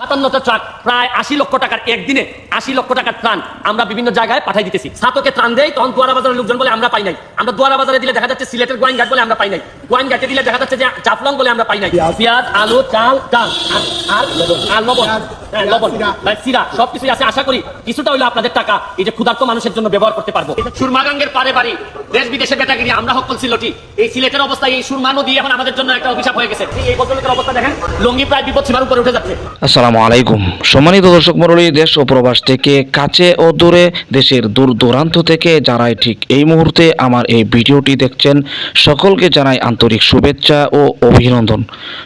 সাতান্নটা truck প্রায় আশি লক্ষ টাকার একদিনে আশি লক্ষ টাকার ত্রাণ আমরা বিভিন্ন জায়গায় পাঠাই দিতেছি। সাতকে ত্রাণ দেয় তখন দোয়ারা বাজারের লোকজন বলে আমরা পাই নাই। আমরা দোয়ারা বাজারে দিলে দেখা যাচ্ছে সিলেটের গোয়েনঘাট বলে আমরা পাই নাই। গোয়েনঘাটে দিলে দেখা যাচ্ছে যে জাফলং বলে আমরা পাই নাই। পেঁয়াজ। আলু চাল ডাল আর- আর লবণ। লবণ। সিরা সবকিছুই আছে। আশা করি কিছুটা হইল আপনাদের টাকা। এই যে ক্ষুধার্ত মানুষের জন্য ব্যবহার করতে পারব। সুরমাগাঙ্গের পারে বাড়ি। দেশ বিদেশে বেটাগিরি। আমরা হকল সিলটি। এই সিলেটের অবস্থায় এই সুরমা নদী এখন আমাদের জন্য একটা অভিশাপ হয়ে গেছে। এই ভদ্রলোকের অবস্থা দেখেন। লঙ্গি প্রায় বিপদ সীমার উপরে উঠে যাচ্ছে। আসসালামু আলাইকুম। সম্মানিত দর্শক মণ্ডলী দেশ ও প্রবাস থেকে কাছে ও দূরে দেশের দূর দূরান্ত থেকে যারাই ঠিক এই মুহূর্তে আমার এই ভিডিওটি দেখছেন সকলকে জানাই আন্তরিক শুভেচ্ছা ও অভিনন্দন।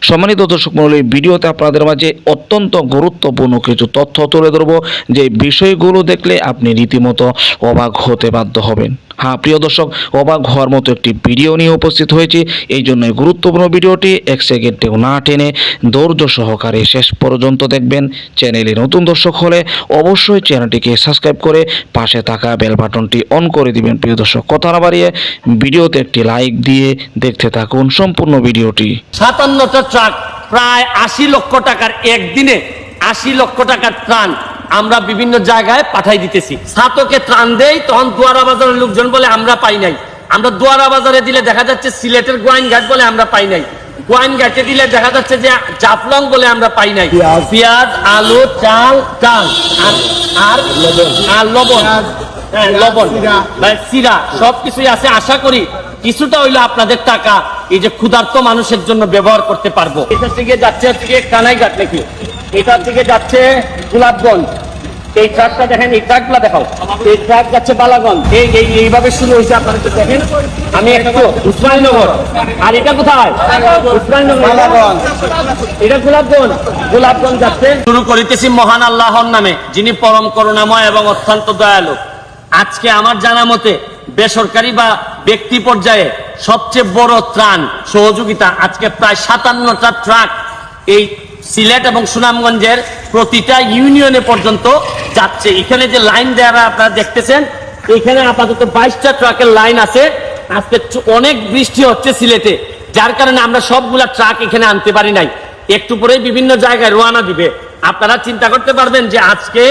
সম্মানিত দর্শক মণ্ডলী ভিডিওতে আপনাদের মাঝে অত্যন্ত গুরুত্বপূর্ণ কিছু তথ্য তুলে ধরবো, যে বিষয়গুলো দেখলে আপনি রীতিমতো অবাক হতে বাধ্য হবেন। হ্যাঁ প্রিয় দর্শক, অবাক হওয়ার মতো একটি ভিডিও নিয়ে উপস্থিত হয়েছি। এই জন্য গুরুত্বপূর্ণ ভিডিওটি এক সেকেন্ডেও না টেনে ধৈর্য সহকারে শেষ পর্যন্ত দেখবেন। চ্যানেলে নতুন দর্শক হলে অবশ্যই চ্যানেলটিকে সাবস্ক্রাইব করে পাশে থাকা বেল বাটনটি অন করে দিবেন, প্রিয় দর্শক। কথা না বাড়িয়ে ভিডিওতে একটি লাইক দিয়ে দেখতে থাকুন সম্পূর্ণ ভিডিওটি। সাতান্নটা ট্রাক প্রায় আশি লক্ষ টাকার একদিনে আশি লক্ষ টাকার ত্রাণ আমরা বিভিন্ন জায়গায় পাঠাই দিতেছি। সাতকে ত্রাণ দেই তখন দুয়ারা বাজারের লোকজন বলে আমরা পাই নাই। আমরা দুয়ারা বাজারে দিলে দেখা যাচ্ছে সিলেটের গোয়াইন ঘাট বলে আমরা পাই নাই। গোয়াইন ঘাটে দিলে দেখা যাচ্ছে যে জাফলং বলে আমরা পাই নাই। পেঁয়াজ। আলু চাল ডাল আর আর লবণ। হ্যাঁ, লবণ। সিরা। সবকিছুই আছে। আশা করি কিছুটা হইল আপনাদের টাকা এই যে ক্ষুধার্ত মানুষের জন্য ব্যবহার করতে পারব। এটা থেকে যাচ্ছে হচ্ছে কানাইঘাট নাকি? এটা দিকে যাচ্ছে গোলাপগঞ্জ। এই ট্রাকটা দেখেন এই ট্রাকগুলা দেখাও। এই ট্রাক যাচ্ছে বালাগঞ্জ। এই এই এইভাবে শুরু হয়েছে আপনারা দেখেন। আমি একটু উসমানীনগর। আর এটা কোথায়? উসমানীনগর। এটা গোলাপগঞ্জ। গোলাপগঞ্জ যাচ্ছে। শুরু করিতেছি মহান আল্লাহর নামে যিনি পরম করুণাময় এবং অত্যন্ত দয়ালু। আজকে আমার জানা মতে বেসরকারি বা ব্যক্তি পর্যায়ে সবচেয়ে বড় ত্রাণ সহযোগিতা আজকে প্রায় সাতান্নটা ট্রাক এই সিলেট এবং সুনামগঞ্জের প্রতিটা ইউনিয়নে পর্যন্ত যাচ্ছে। এখানে যে লাইন দেওয়া আপনারা দেখতেছেন, এখানে আপাতত বাইশটা ট্রাকের লাইন আছে। আজকে অনেক বৃষ্টি হচ্ছে সিলেটে, যার কারণে আমরা সবগুলা ট্রাক এখানে আনতে পারি নাই। একটু পরেই বিভিন্ন জায়গায় রোয়ানা দিবে। আপনারা চিন্তা করতে পারবেন যে আজকে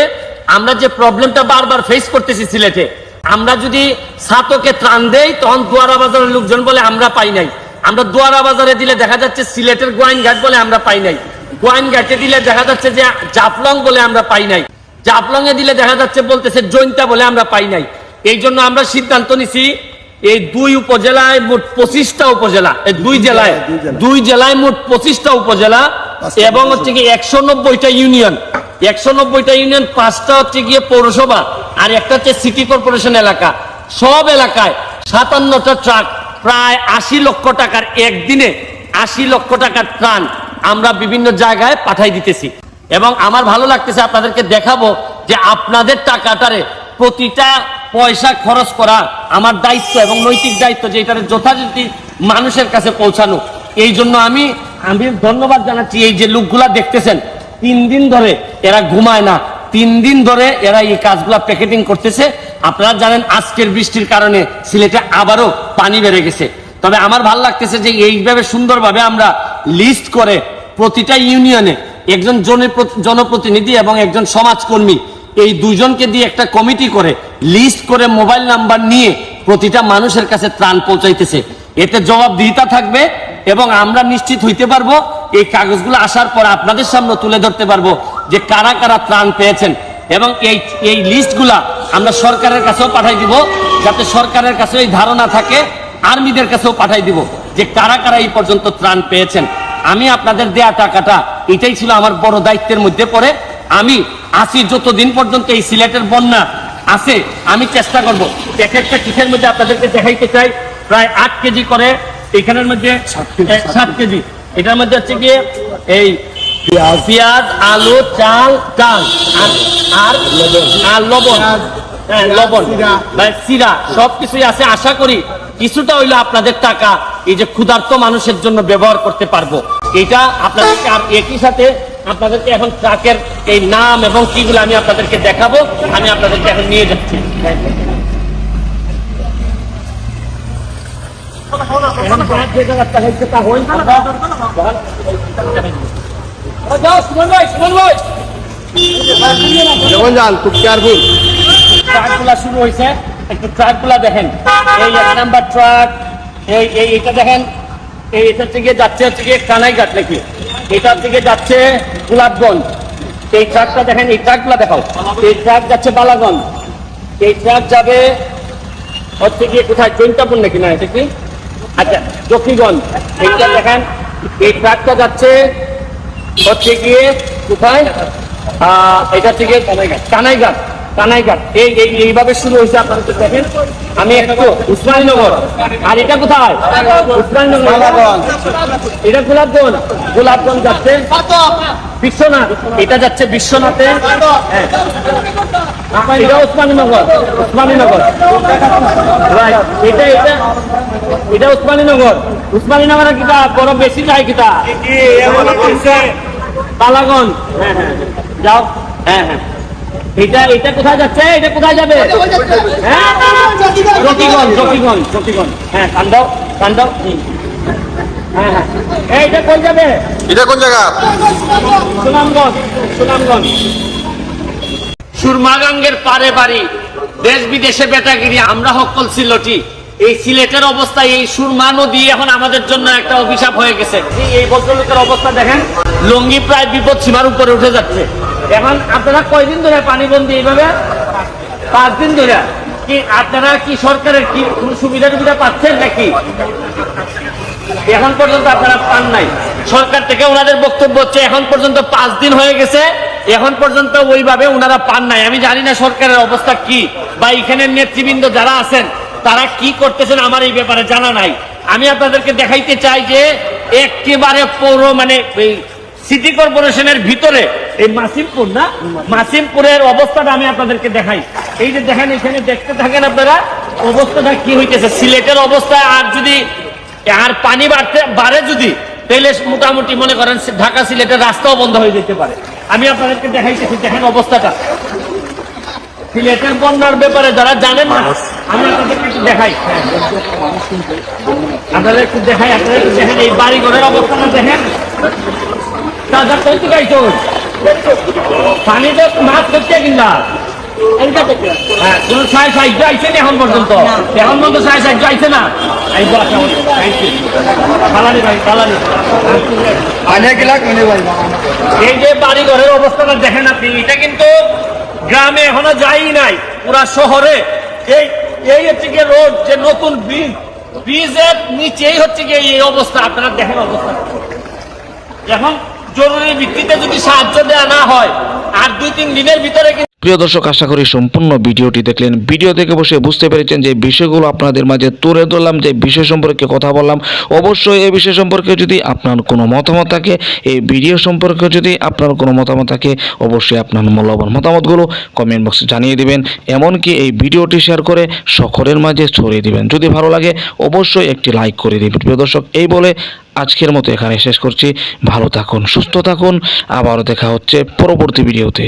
আমরা যে প্রবলেমটা বারবার ফেস করতেছি সিলেটে, আমরা যদি সাতকে ত্রাণ দেই, তখন দুয়ারা বাজারের লোকজন বলে আমরা পাই নাই। আমরা দুয়ারা বাজারে দিলে দেখা যাচ্ছে সিলেটের গোয়াইন ঘাট বলে আমরা পাই নাই। গোয়াইন ঘাটে দিলে দেখা যাচ্ছে যে জাফলং বলে আমরা পাই নাই। জাফলং এ দিলে দেখা যাচ্ছে বলতেছে জৈন্তা বলে আমরা পাই নাই। এই জন্য আমরা সিদ্ধান্ত নিছি এই দুই উপজেলায় মোট পঁচিশটা উপজেলা এই দুই জেলায় দুই জেলায়। মোট পঁচিশটা উপজেলা এবং হচ্ছে কি একশো নব্বইটা ইউনিয়ন। একশো নব্বইটা ইউনিয়ন পাঁচটা হচ্ছে গিয়ে পৌরসভা আর একটা হচ্ছে সিটি কর্পোরেশন এলাকা। সব এলাকায় সাতান্নটা ট্রাক প্রায় আশি লক্ষ টাকার একদিনে আশি লক্ষ টাকার ত্রাণ। আমরা বিভিন্ন জায়গায় পাঠাই দিতেছি। এবং আমার ভালো লাগতেছে, আপনাদেরকে দেখাবো যে আপনাদের টাকাটারে প্রতিটা পয়সা খরচ করা আমার দায়িত্ব এবং নৈতিক দায়িত্ব যে এটার যথাযথ মানুষের কাছে পৌঁছানো। এই জন্য আমি আমি ধন্যবাদ জানাচ্ছি এই যে লোকগুলা দেখতেছেন, তিন দিন ধরে এরা ঘুমায় না, তিন দিন ধরে এরা এই কাজগুলা প্যাকেটিং করতেছে। আপনারা জানেন আজকের বৃষ্টির কারণে সিলেটে আবারও পানি বেড়ে গেছে। তবে আমার ভালো লাগতেছে যে এইভাবে সুন্দরভাবে আমরা লিস্ট করে প্রতিটা ইউনিয়নে একজন জনপ্র- জনপ্রতিনিধি এবং একজন সমাজকর্মী, এই দুজনকে দিয়ে একটা কমিটি করে লিস্ট করে মোবাইল নাম্বার নিয়ে প্রতিটা মানুষের কাছে ত্রাণ পৌঁছাইতেছে। এতে জবাবদিহিতা থাকবে এবং আমরা নিশ্চিত হইতে পারব এই কাগজগুলো আসার পর আপনাদের সামনে তুলে ধরতে পারব যে কারা কারা ত্রাণ পেয়েছেন এবং এই এই লিস্টগুলা আমরা সরকারের কাছেও পাঠাই দিব, যাতে সরকারের কাছে এই ধারণা থাকে, আর্মিদের কাছেও পাঠাই দিব। যে কারা কারা এই পর্যন্ত ত্রাণ পেয়েছেন আমি আপনাদের দেয়া টাকাটা এটাই ছিল আমার বড় দায়িত্বের মধ্যে পড়ে। আমি আসি যতদিন পর্যন্ত এই সিলেটের বন্যা আছে আমি চেষ্টা করব। এক একটা কিসের মধ্যে আপনাদেরকে দেখাইতে চাই প্রায় আট কেজি করে এখানের মধ্যে সাত কেজি এটার মধ্যে হচ্ছে গিয়ে এই পেঁয়াজ আলু চাল ডাল আর আর লবণ। হ্যাঁ, লবণ সিরা সবকিছুই আছে। আশা করি কিছুটা হইল আপনাদের টাকা। এই যে ক্ষুধার্ত মানুষের জন্য ব্যবহার করতে পারব। এটা আপনাদেরকে একই সাথে আপনাদেরকে এখন ট্রাকের এই নাম এবং কিগুলো আমি আপনাদেরকে দেখাবো আমি আপনাদেরকে এখন নিয়ে যাচ্ছি। এখন যার যে জায়গাটা হয়েছে তা হই আমরা যাও সুমন ভাই সুমন ভাই যখন যান খুব কেয়ারফুল ট্রাকগুলা শুরু হয়েছে একটু ট্রাকগুলা দেখেন। এই এক নাম্বার ট্রাক এই এই, এটা দেখেন, এই এটা থেকে যাচ্ছে হচ্ছে গিয়ে কানাইঘাট নাকি? এটা থেকে যাচ্ছে গোলাপগঞ্জ। এই ট্রাকটা দেখেন, এই ট্রাকগুলা দেখাও। এই ট্রাক যাচ্ছে বালাগঞ্জ। এই ট্রাক যাবে হচ্ছে গিয়ে কোথায়? জৈন্তাপুর নাকি না এটা কি? আচ্ছা জকিগঞ্জ। এইটা দেখেন, এই ট্রাকটা যাচ্ছে হচ্ছে গিয়ে কোথায়? এটা থেকে কানাইঘাট। কানাইঘাট। এই এই এইভাবে শুরু হয়েছে আপনারা তো দেখেন। আমি একটু উসমানীনগর। আর এটা কোথায়? উসমানীনগর। এটা গোলাপগঞ্জ। গোলাপগঞ্জ যাচ্ছে বিশ্বনাথ। এটা যাচ্ছে বিশ্বনাথে। হ্যাঁ। এটা উসমানীনগর। উসমানীনগর। Right. এটা এটা এটা উসমানীনগর। উসমানীনগর কিটা বড় বেশি যায় কিটা? বালাগঞ্জ। হ্যাঁ হ্যাঁ। যাও। হ্যাঁ হ্যাঁ। এটা এটা কোথায় যাচ্ছে? এটা কোথায় যাবে? হ্যাঁ? রকিগঞ্জ রকিগঞ্জ রকিগঞ্জ হ্যাঁ কান্দাও কান্দাও হ্যাঁ হ্যাঁ। এই, এটা যাবে এটা কোন জায়গা? সুনামগঞ্জ সুনামগঞ্জ। সুরমাগাঙ্গের পারে বাড়ি দেশ বিদেশে বেটাগিরি আমরা হকল সিলটি। এই সিলেটের অবস্থা এই সুরমা নদী এখন আমাদের জন্য একটা অভিশাপ হয়ে গেছে। এই- এই ভদ্রলোকের অবস্থা দেখেন। লঙ্গি প্রায় বিপদ সীমার উপরে উঠে যাচ্ছে। এখন আপনারা কয়দিন ধরে পানিবন্দি এইভাবে? পাঁচ দিন ধরে। কি আপনারা কি সরকারের কি সুবিধা টুবিধা পাচ্ছেন নাকি? এখন পর্যন্ত আপনারা পান নাই। সরকার থেকে ওনাদের বক্তব্য হচ্ছে, এখন পর্যন্ত পাঁচ দিন হয়ে গেছে, এখন পর্যন্ত ওইভাবে ওনারা পান নাই। আমি জানি না সরকারের অবস্থা কি, বা এখানের নেতৃবৃন্দ যারা আছেন, তারা কি করতেছেন আমার এই ব্যাপারে জানা নাই। আমি আপনাদেরকে দেখাইতে চাই যে, একেবারে পৌর মানে সিটি কর্পোরেশনের ভিতরে এই মাসিমপুর না? মাসিমপুরের অবস্থাটা আমি আপনাদেরকে দেখাই। এই যে দেখেন এখানে দেখতে থাকেন আপনারা অবস্থাটা কি হইতেছে? সিলেটের অবস্থা আর যদি আর পানি বাড়তে বাড়ে যদি তাহলে মোটামুটি মনে করেন ঢাকা সিলেটের রাস্তাও বন্ধ হয়ে যেতে পারে। আমি আপনাদেরকে দেখাইতেছি দেখেন অবস্থাটা। সিলেটের বন্যার ব্যাপারে যারা জানেন না আমি আপনাদেরকে একটু দেখাই। আপনাদের একটু দেখাই আপনারা একটু দেখেন এই বাড়ি ঘরের অবস্থাটা দেখেন। দাদা কই থেকে আইছো পানি তো মাছ কিনা হ্যাঁ আইছে না এখন পর্যন্ত? এখন পর্যন্ত সাড়ে সাহায্য আইছে না? এই যে বাড়ি ঘরের অবস্থাটা দেখেন আপনি এটা কিন্তু গ্রামে এখনও যাই নাই পুরা শহরে। এই এই হচ্ছে গিয়ে রোড যে নতুন ব্রিজ। ব্রিজের নিচেই হচ্ছে গিয়ে এই অবস্থা আপনারা দেখেন অবস্থা। এখন জরুরি ভিত্তিতে যদি সাহায্য দেওয়া না হয়, আর দুই তিন দিনের ভিতরে প্রিয় দর্শক, আশা করি সম্পূর্ণ ভিডিওটি দেখলেন। ভিডিও দেখে বসে বুঝতে পেরেছেন যে বিষয়গুলো আপনাদের মাঝে তুলে ধরলাম, যে বিষয় সম্পর্কে কথা বললাম। অবশ্যই এই বিষয় সম্পর্কে যদি আপনার কোনো মতামত থাকে, এই ভিডিও সম্পর্কে যদি আপনার কোনো মতামত থাকে, অবশ্যই আপনার মূল্যবান মতামতগুলো কমেন্ট বক্সে জানিয়ে দিবেন। এমনকি এই ভিডিওটি শেয়ার করে সকলের মাঝে ছড়িয়ে দিবেন। যদি ভালো লাগে, অবশ্যই একটি লাইক করে দিবেন। প্রিয় দর্শক, এই বলে আজকের মতো এখানে শেষ করছি। ভালো থাকুন সুস্থ থাকুন। আবারও দেখা হচ্ছে পরবর্তী ভিডিওতে।